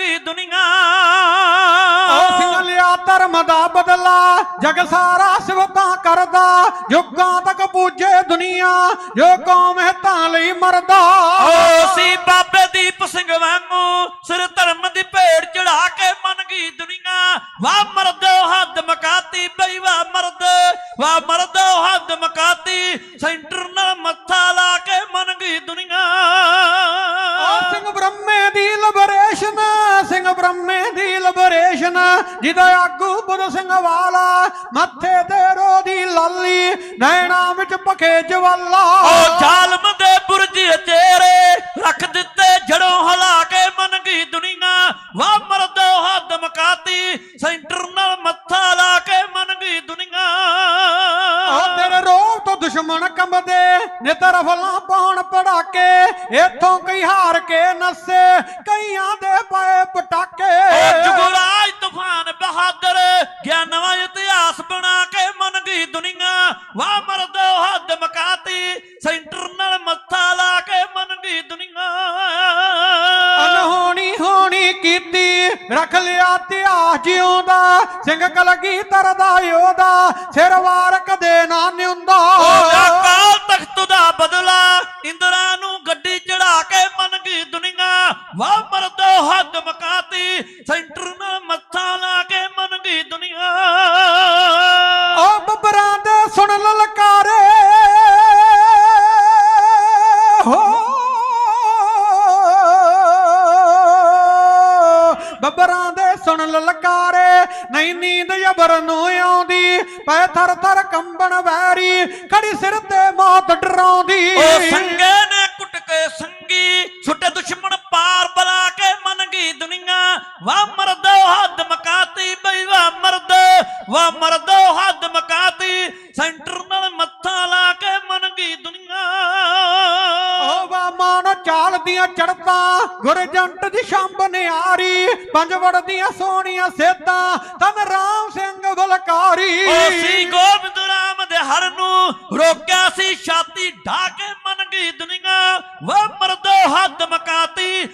ਗਈ ਦੁਨੀਆ। ਸਿੰਘ ਲਿਆ ਧਰਮ ਦਾ ਬਦਲਾ ਜਗ ਸਾਰਾ ਸਿਵਤਾਂ ਕਰਦਾ ਜੁਗਾਂ ਤੱਕ ਪੂਜੇ ਦੁਨੀਆ ਜੋ ਕੌਮ ਹਿੱਤਾਂ ਲਈ ਮਰਦਾ। ਓ ਸੀ ਬਾਬੇ ਦੀਪ ਸਿੰਘ ਵਾਂਗੂ ਸਿਰ ਧਰਮ ਦੀ ਭੇਡ ਚੜਾ ਕੇ ਮੰਨ ਗਈ ਦੁਨੀਆ। ਵਾਹ ਮਰਦੋ ਹੱਦ ਮਕਾਤੀ ਬਈ ਵਾਹ ਮਰਦ ਵਾਹ ਮਰਦੋ ਹੱਦ ਮਕਾਤੀ ਬ੍ਰਹਮੇ ਦੀ ਲਿਬਰੇਸ਼ਨ ਜਿਹਦਾ ਆਗੂ ਬੁੱਧ ਸਿੰਘ ਵਾਲਾ, ਮੱਥੇ ਤੇ ਰੋਦੀ ਲਾਲੀ, ਨੈਣਾ ਵਿੱਚ ਭਖੇ ਜਵਾਲਾ। ਓ ਜ਼ਾਲਮ ਦੇ ਬੁਰਜ ਚਿਹਰੇ ਰੱਖ ਦਿੱਤੇ ਜੜੋਂ ਹਿਲਾ ਕੇ ਮੰਨ ਗਈ ਦੁਨੀਆ, ਵਾਹ ਮਰਦੋ ਹੱਦ ਮਕਾਤੀ ਸੈਂਟਰ ਦੁਸ਼ਮਣ ਕੰਬਦੇ ਨਿਤਰ ਫਲਾਂ ਪਾਉਣ ਪੜਾਕੇ ਇਥੋਂ ਕਈ ਹਾਰ ਕੇ ਨਸੇ ਕਈਆਂ ਦੇ ਪਏ ਪਟਾਕੇ। ਜੁਗਰਾਜ ਤੂਫਾਨ ਬਹਾਦਰ ਗਿਆ ਨਵਾਂ ਇਤਿਹਾਸ ਬਣਾ ਕੇ ਮੰਨ ਗਈ ਦੁਨੀਆ। ਵਾਹ ਮਰਦੋ ਹੱਦ ਮਕਾਤੀ ਸੈਂਟਰ ਨਾਲ ਮੱਥਾ ਲਾ ਕੇ ਮੰਨ ਗਈ ਦੁਨੀਆ। ਅਨਹੋਣੀ ਹੋਣੀ ਕੀਤੀ ਰੱਖ ਲਿਆ ਇਤਿਹਾਸ ਜਿਉਂਦਾ ਸਿੰਘ ਕਲਗੀ ਤਰਦਾ ਯੋਦਾ ਸਿਰ ਵਾਰ ਇੰਦਰਾ ਨੂੰ ਗੱਡੀ ਚੜਾ ਕੇ ਮੰਨ ਗਈ ਦੁਨੀਆ। ਵਾਹ ਮਰਦੋ ਹੱਦ ਮਕਾਤੀ ਸੈਂਟਰ ਨਾਲ ਮੱਥਾ ਲਾ ਕੇ ਮੰਨ ਗਈ ਦੁਨੀਆ। ਓ ਬੱਬਰਾਂ ਦੇ ਸੁਣ ਲਲਕਾਰੇ। ਹੋ। ਬੱਬਰਾਂ ਦੇ ਸੁਣ ਲਲਕਾਰੇ ਨਹੀਂ ਨੀਂਦ ਜਬਰ ਨੂੰ ਆਉਂਦੀ ਪੈ ਥਰ ਥਰ ਕੰਬਣ ਵੈਰੀ ਖੜੀ ਸਿਰ ਤੇ ਮੌਤ ਡਰਾਉਂਦੀ। ਉਹ ਵਾਹ ਮਰਦੋ ਹੱਦ ਮਕਾਤੀ ਬਈ ਵਾਹ ਮਰਦ ਵਾਹ ਮਰਦੋ ਹੱਦ ਮਕਾਤੀ। ਸੈਂਟਰ ਨਾਲ ਮੱਥਾ ਲਾ ਕੇ ਮੰਨ ਗਈ ਦੁਨੀਆ। ਓ ਵਾ ਮਾਨ ਚਾਲ ਦੀਆਂ ਚੜਤਾਂ ਗੁਰਜੰਟ ਦੀ ਸ਼ੰਭ ਨਿਆਰੀ ਪੰਜ ਵੜਦੀਆਂ ਸੋਹਣੀਆਂ ਸੇਤਾਂ ਤਨ ਰਾਮ ਸਿੰਘ ਬਲਕਾਰੀ ਉਹ ਸੀ ਗੋਬਿੰਦ ਰਾਮ ਦੇ ਹਰ ਨੂੰ ਰੋਕਿਆ ਸੀ ਛਾਤੀ ਢਾ ਕੇ ਮੰਨ ਗਈ ਦੁਨੀਆ। ਵਾ ਮਰਦੋ ਹੱਦ ਮਕਾਤੀ